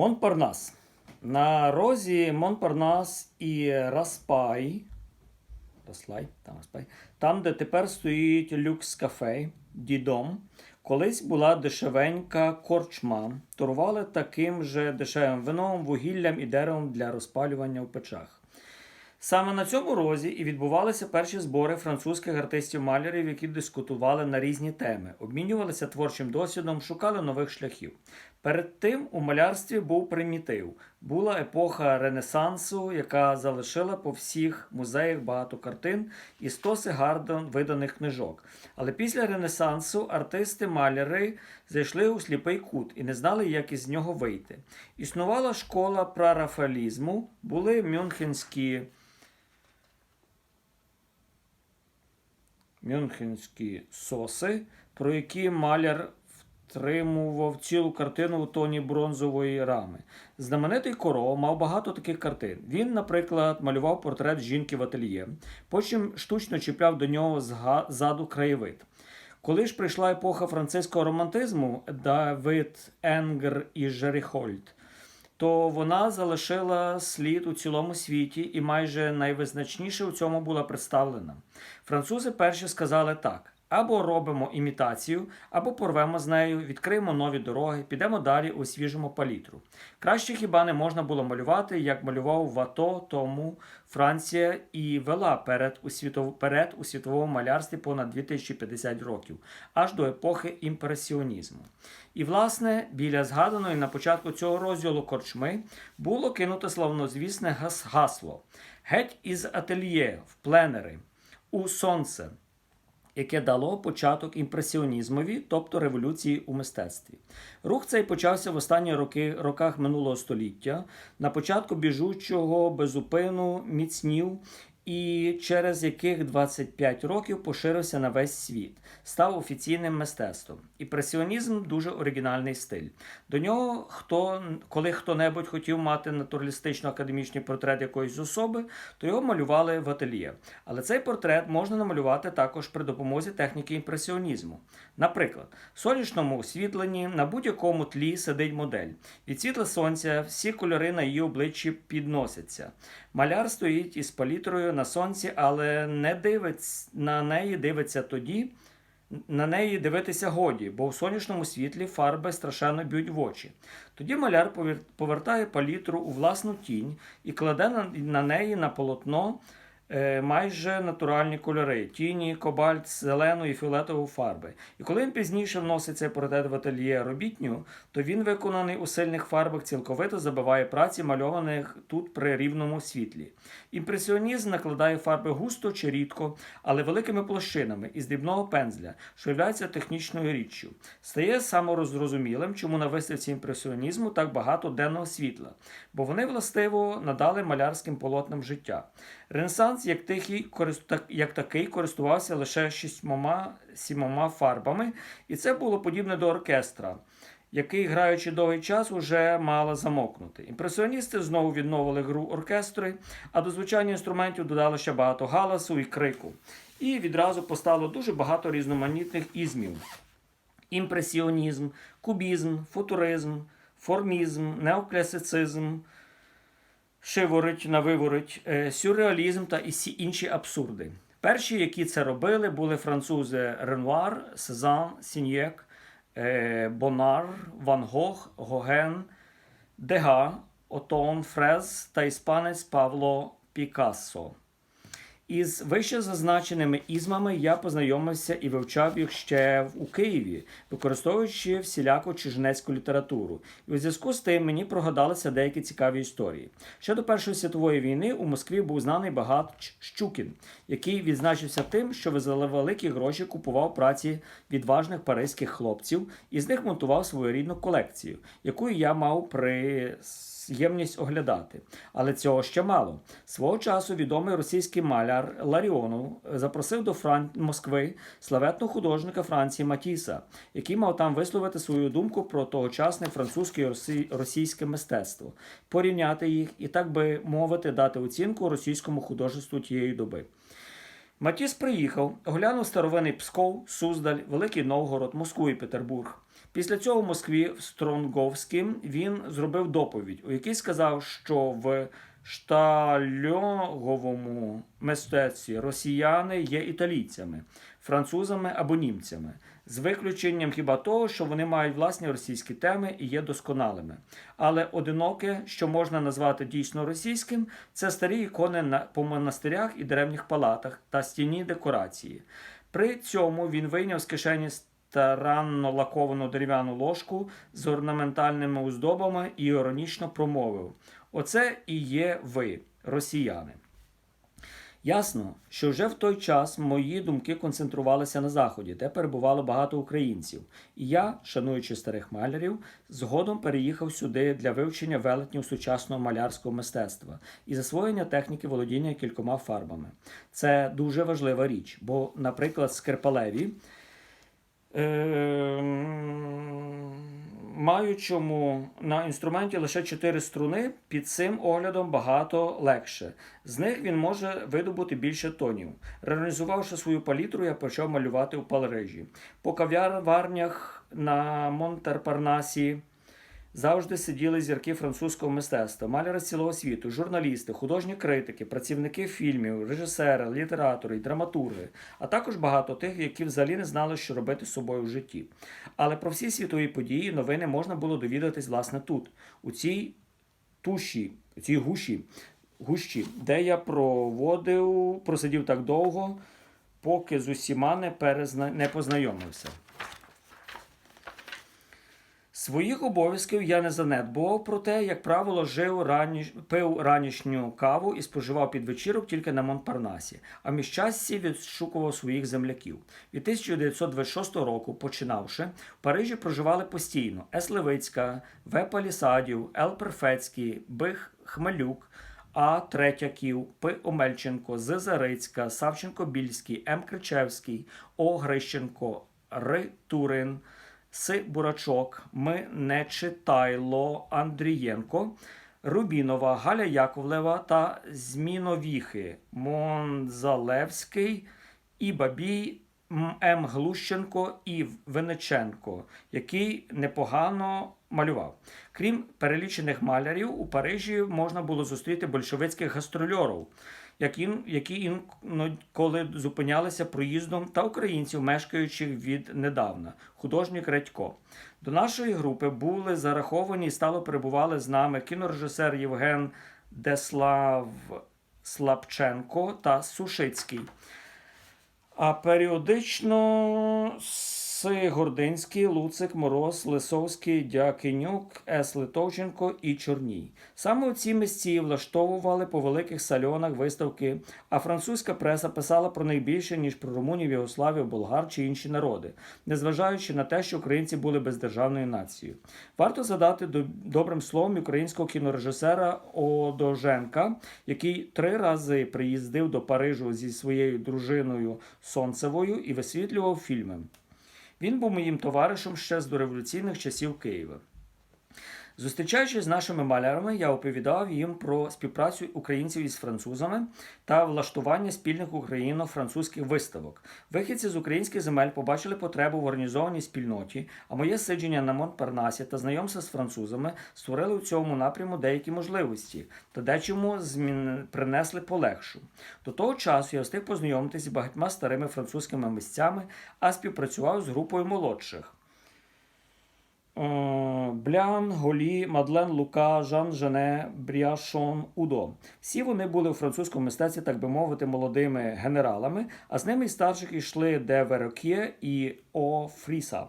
Монпарнас. На розі Монпарнас і Распай. Раслай, там Распай. Там, де тепер стоїть люкс кафе, дідом. Колись була дешевенька корчма. Торували таким же дешевим вином, вугіллям і деревом для розпалювання в печах. Саме на цьому розі і відбувалися перші збори французьких артистів-малярів, які дискутували на різні теми, обмінювалися творчим досвідом, шукали нових шляхів. Перед тим у малярстві був примітив. Була епоха Ренесансу, яка залишила по всіх музеях багато картин і стоси гарно виданих книжок. Але після Ренесансу артисти-маляри зайшли у сліпий кут і не знали, як із нього вийти. Існувала школа прарафалізму, були мюнхенські. Мюнхенські соси, про які маляр втримував цілу картину у тоні бронзової рами. Знаменитий Коро мав багато таких картин. Він, наприклад, малював портрет жінки в ательє, потім штучно чіпляв до нього ззаду краєвид. Коли ж прийшла епоха французького романтизму, Давид Енгер і Жеріхольд, то вона залишила слід у цілому світі і майже найвизначніше у цьому була представлена. Французи перші сказали так: або робимо імітацію, або порвемо з нею, відкриємо нові дороги, підемо далі, освіжимо палітру. Краще хіба не можна було малювати, як малював Вато, тому Франція і вела перед у, світов... перед у світовому малярстві понад 2050 років, аж до епохи імпресіонізму. І, власне, біля згаданої на початку цього розділу корчми було кинуто славнозвісне гасло Геть із ательє в пленери у сонце, яке дало початок імпресіонізмові, тобто революції у мистецтві. Рух цей почався в останні роки, роках минулого століття, на початку біжучого безупину міцнів і через яких 25 років поширився на весь світ, став офіційним мистецтвом. Імпресіонізм дуже оригінальний стиль. До нього, хто, коли хто-небудь хотів мати натуралістично-академічний портрет якоїсь особи, то його малювали в ательє. Але цей портрет можна намалювати також при допомозі техніки імпресіонізму. Наприклад, в сонячному освітленні на будь-якому тлі сидить модель. Від світла сонця всі кольори на її обличчі підносяться. Маляр стоїть із палітрою на сонці, але не дивиться на неї дивиться тоді. На неї дивитися годі, бо в сонячному світлі фарби страшенно б'ють в очі. Тоді маляр повертає палітру у власну тінь і кладе на, неї на полотно майже натуральні кольори: тіні, кобальт, зелену і фіолетову фарби. І коли він пізніше вносить цей портрет в ательє робітню, то він виконаний у сильних фарбах цілковито забиває праці, мальованих тут при рівному світлі. Імпресіонізм накладає фарби густо чи рідко, але великими площинами із дрібного пензля, що є технічною річчю. Стає саморозрозумілим, чому на виставці імпресіонізму так багато денного світла, бо вони властиво надали малярським полотнам життя. Ренесанс, як, тихий, як такий, користувався лише шістьмома сімома фарбами, і це було подібне до оркестра який, граючи довгий час, уже мала замокнути. Імпресіоністи знову відновили гру оркестри, а до звучання інструментів додали ще багато галасу і крику. І відразу постало дуже багато різноманітних ізмів: імпресіонізм, кубізм, футуризм, формізм, неокласицизм. Шиворить навиворить, е, сюрреалізм та і всі інші абсурди. Перші, які це робили, були французи Ренуар, Сезан, Сіньєк, е, Бонар, Ван Гог, Гоген, Дега, Отон, Фрез та іспанець Павло Пікассо. Із вище зазначеними ізмами я познайомився і вивчав їх ще у Києві, використовуючи всіляку чужинецьку літературу. І у зв'язку з тим мені прогадалися деякі цікаві історії. Ще до Першої світової війни у Москві був знаний багач Щукін, який відзначився тим, що за великі гроші купував праці відважних паризьких хлопців і з них монтував свою рідну колекцію, яку я мав при ємність оглядати. Але цього ще мало. Свого часу відомий російський маляр Ларіонов запросив до Фран... Москви славетного художника Франції Матіса, який мав там висловити свою думку про тогочасне французьке і росі- російське мистецтво, порівняти їх і, так би мовити, дати оцінку російському художеству тієї доби. Матіс приїхав, оглянув старовинний Псков, Суздаль, Великий Новгород, Москву і Петербург. Після цього в Москві в Стронговськім він зробив доповідь, у якій сказав, що в штальоговому мистецтві росіяни є італійцями, французами або німцями, з виключенням хіба того, що вони мають власні російські теми і є досконалими. Але одиноке, що можна назвати дійсно російським, це старі ікони по монастирях і древніх палатах та стінні декорації. При цьому він вийняв з кишені старанно лаковану дерев'яну ложку з орнаментальними оздобами і іронічно промовив: Оце і є ви, росіяни. Ясно, що вже в той час мої думки концентрувалися на заході, де перебувало багато українців. І я, шануючи старих малярів, згодом переїхав сюди для вивчення велетнів сучасного малярського мистецтва і засвоєння техніки володіння кількома фарбами. Це дуже важлива річ, бо, наприклад, скрипалеві. Ем, Маючому на інструменті лише 4 струни, під цим оглядом багато легше. З них він може видобути більше тонів. Реалізувавши свою палітру, я почав малювати у палережі. По кав'ярнях на Монтерпарнасі завжди сиділи зірки французького мистецтва, маляри цілого світу, журналісти, художні критики, працівники фільмів, режисери, літератори і драматурги, а також багато тих, які взагалі не знали, що робити з собою в житті. Але про всі світові події новини можна було довідатись власне тут, у цій туші, у цій гуші, гущі, де я проводив, просидів так довго, поки з усіма не, перезна... не познайомився. Своїх обов'язків я не занедбував, проте, як правило, жив раніш... пив ранішню каву і споживав під вечірок тільки на Монпарнасі, а міщасті відшукував своїх земляків. Від 1926 року, починавши, в Парижі проживали постійно С. Левицька, В. Палісадів, Л. Перфецький, Б. Хмелюк, А. Третяків, П. Омельченко, З. Зарицька, Савченко Більський, М. Кричевський, О. Грищенко, Р. Турин. С. Бурачок, Ми не читайло Андрієнко, Рубінова, Галя Яковлева та Зміновіхи, Монзалевський, і Бабій, М. Глущенко і Венеченко, який непогано малював. Крім перелічених малярів, у Парижі можна було зустріти большевицьких гастрольорів, які, інколи зупинялися проїздом та українців, мешкаючих віднедавна, художник Редько. До нашої групи були зараховані і стало перебували з нами кінорежисер Євген Деслав Слабченко та Сушицький. А періодично Гординський, Луцик, Мороз, Лисовський, Дякинюк, С. Литовченко і Чорній. Саме ці місці влаштовували по великих сальонах виставки, а французька преса писала про них більше, ніж про румунів, Єгославів, болгар чи інші народи, незважаючи на те, що українці були бездержавною нацією. Варто задати добрим словом українського кінорежисера Одоженка, який три рази приїздив до Парижу зі своєю дружиною Сонцевою і висвітлював фільми. Він був моїм товаришем ще з дореволюційних часів Києва. Зустрічаючись з нашими малярами, я оповідав їм про співпрацю українців із французами та влаштування спільних україно-французьких виставок. Вихідці з українських земель побачили потребу в організованій спільноті, а моє сидження на Монпарнасі та знайомство з французами створили у цьому напряму деякі можливості та дечому змін... принесли полегшу. До того часу я встиг познайомитися з багатьма старими французькими місцями, а співпрацював з групою молодших. Блян, Голі, Мадлен, Лука, Жан Жене, Бріашон, Удо. Всі вони були у французькому мистецтві, так би мовити, молодими генералами, а з ними й старших йшли Де Верокє і О Фріса.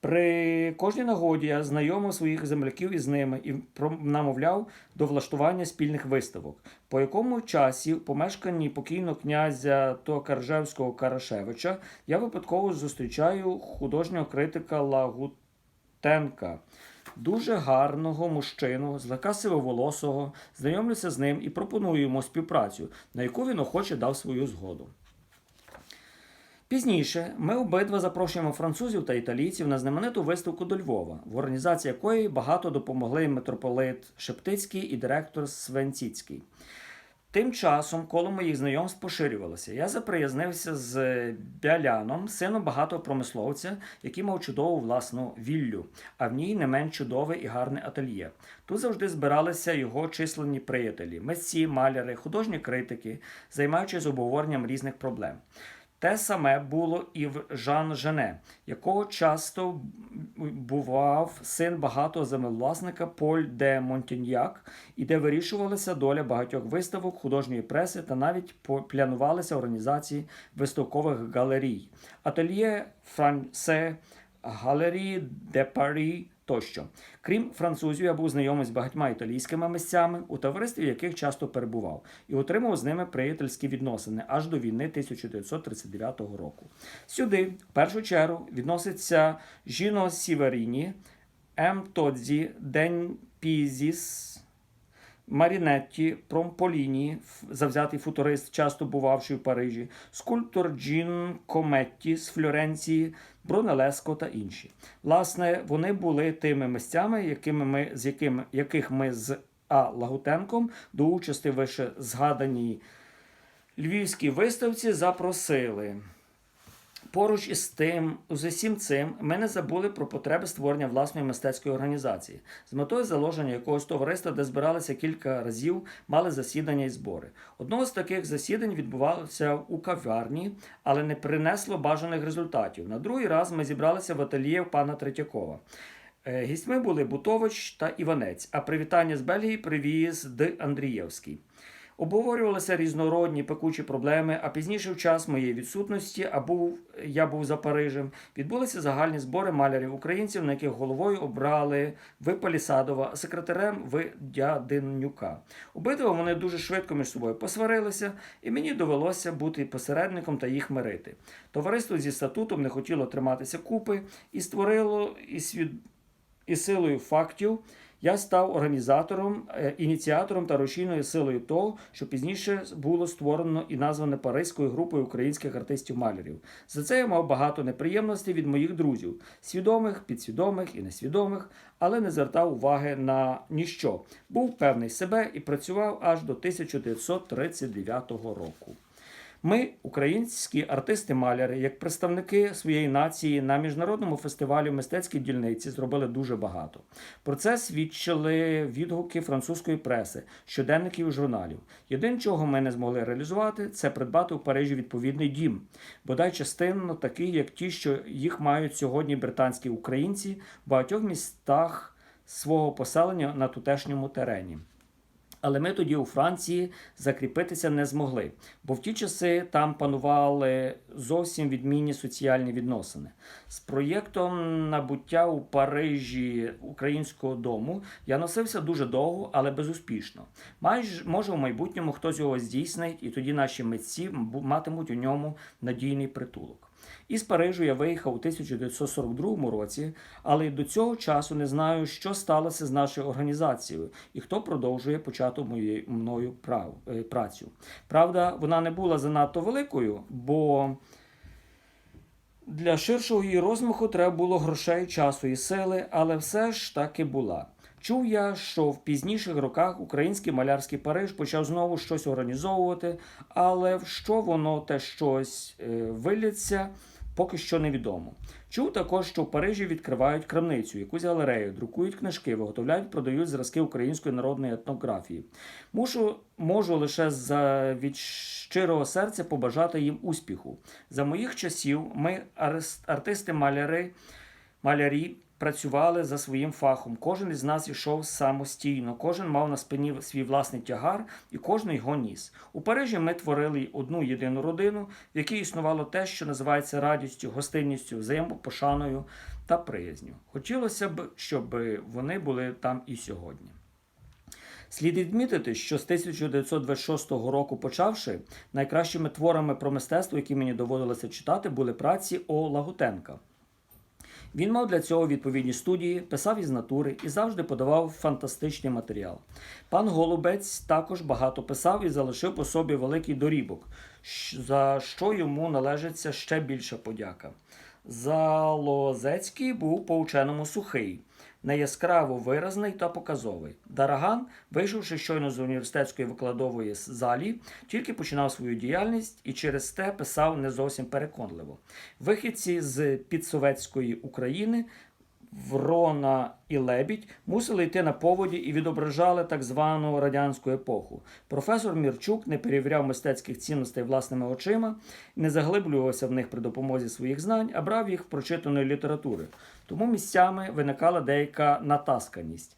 При кожній нагоді я знайомив своїх земляків із ними і намовляв до влаштування спільних виставок, по якому часі, в помешканні покійного князя Токаржевського Карашевича, я випадково зустрічаю художнього критика Лагут. Дуже гарного мужчину, злегка сивоволосого, знайомлюся з ним і пропоную йому співпрацю, на яку він охоче дав свою згоду. Пізніше ми обидва запрошуємо французів та італійців на знамениту виставку до Львова, в організації якої багато допомогли митрополит Шептицький і директор Свенціцький. Тим часом коло моїх знайомств поширювалося. Я заприязнився з Бяляном, сином багатого промисловця, який мав чудову власну віллю, а в ній не менш чудове і гарне ательє. Тут завжди збиралися його численні приятелі, митці, маляри, художні критики, займаючись обговоренням різних проблем. Те саме було і в Жан Жене, якого часто бував син багатого землевласника Поль де Монтіньяк, і де вирішувалася доля багатьох виставок, художньої преси та навіть планувалися організації виставкових галерій, ательє Франсе, галерії де Парі тощо. Крім французів, я був знайомий з багатьма італійськими митцями, у товаристві яких часто перебував, і отримав з ними приятельські відносини аж до війни 1939 року. Сюди, в першу чергу, відноситься Жіно Сіверіні, М. Тодзі, День Пізіс, Марінетті, Промполіні, завзятий футурист, часто бувавший в Парижі, скульптор Джін Кометті з Флоренції, Брунелеско та інші. Власне, вони були тими місцями, якими ми, з якими, яких ми з А. Лагутенком до участі вище згаданій львівській виставці запросили. Поруч із тим, з усім цим, ми не забули про потреби створення власної мистецької організації з метою заложення якогось товариства, де збиралися кілька разів, мали засідання і збори. Одного з таких засідань відбувалося у кав'ярні, але не принесло бажаних результатів. На другий раз ми зібралися в ательє пана Третьякова. Е, Гістьми були Бутович та Іванець, а привітання з Бельгії привіз Д. Андрієвський. Обговорювалися різнородні пекучі проблеми, а пізніше в час моєї відсутності, а був я був за Парижем, відбулися загальні збори малярів українців, на яких головою обрали В. Палісадова, а секретарем В. Дядинюка. Обидва вони дуже швидко між собою посварилися, і мені довелося бути посередником та їх мирити. Товариство зі статутом не хотіло триматися купи і створило і свід... і силою фактів. Я став організатором, е, ініціатором та рушійною силою того, що пізніше було створено і назване Паризькою групою українських артистів-малярів. За це я мав багато неприємностей від моїх друзів, свідомих, підсвідомих і несвідомих, але не звертав уваги на ніщо. Був певний себе і працював аж до 1939 року. Ми, українські артисти-маляри, як представники своєї нації на міжнародному фестивалі мистецькій дільниці зробили дуже багато. Про це свідчили відгуки французької преси, щоденників і журналів. Єдине, чого ми не змогли реалізувати, це придбати у Парижі відповідний дім, бодай частинно такий, як ті, що їх мають сьогодні британські українці в багатьох містах свого поселення на тутешньому терені. Але ми тоді у Франції закріпитися не змогли, бо в ті часи там панували зовсім відмінні соціальні відносини. З проєктом набуття у Парижі українського дому я носився дуже довго, але безуспішно. Майже може в майбутньому хтось його здійснить, і тоді наші митці матимуть у ньому надійний притулок. Із Парижу я виїхав у 1942 році, але до цього часу не знаю, що сталося з нашою організацією і хто продовжує почату моєю мною прав, е, працю. Правда, вона не була занадто великою, бо для ширшого її розмаху треба було грошей, часу і сили, але все ж таки була. Чув я, що в пізніших роках український малярський Париж почав знову щось організовувати, але в що воно те щось е, виліться, поки що невідомо. Чув також, що в Парижі відкривають крамницю, якусь галерею, друкують книжки, виготовляють, продають зразки української народної етнографії. Мушу, можу лише за від щирого серця побажати їм успіху. За моїх часів ми, артисти-маляри, малярі, працювали за своїм фахом. Кожен із нас йшов самостійно, кожен мав на спині свій власний тягар, і кожен його ніс. У Парижі ми творили одну єдину родину, в якій існувало те, що називається радістю, гостинністю, взаємопошаною та приязню. Хотілося б, щоб вони були там і сьогодні. Слід відмітити, що з 1926 року почавши, найкращими творами про мистецтво, які мені доводилося читати, були праці О. Лагутенка. Він мав для цього відповідні студії, писав із натури і завжди подавав фантастичний матеріал. Пан Голубець також багато писав і залишив по собі великий дорібок, за що йому належиться ще більша подяка. Залозецький був по-ученому сухий, неяскраво виразний та показовий. Дараган, вийшовши щойно з університетської викладової залі, тільки починав свою діяльність і через те писав не зовсім переконливо. Вихідці з підсовецької України Врона і Лебідь мусили йти на поводі і відображали так звану радянську епоху. Професор Мірчук не перевіряв мистецьких цінностей власними очима, не заглиблювався в них при допомозі своїх знань, а брав їх в прочитаної літератури. Тому місцями виникала деяка натасканість.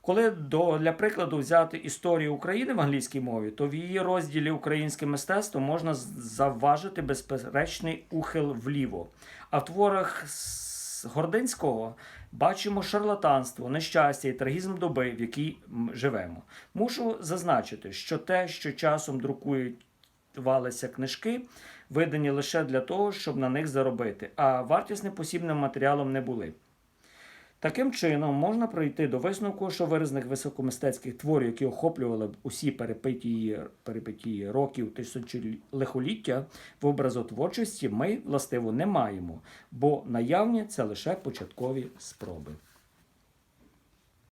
Коли до, для прикладу взяти історію України в англійській мові, то в її розділі Українське мистецтво можна завважити безперечний ухил вліво. А в творах Гординського бачимо шарлатанство, нещастя і трагізм доби, в якій ми живемо. Мушу зазначити, що те, що часом друкують валися книжки, видані лише для того, щоб на них заробити, а вартісним посібним матеріалом не були. Таким чином, можна прийти до висновку, що виразних високомистецьких творів, які охоплювали б усі перипетії, перипетії років тисячі лихоліття в образотворчості, ми властиво не маємо, бо наявні це лише початкові спроби.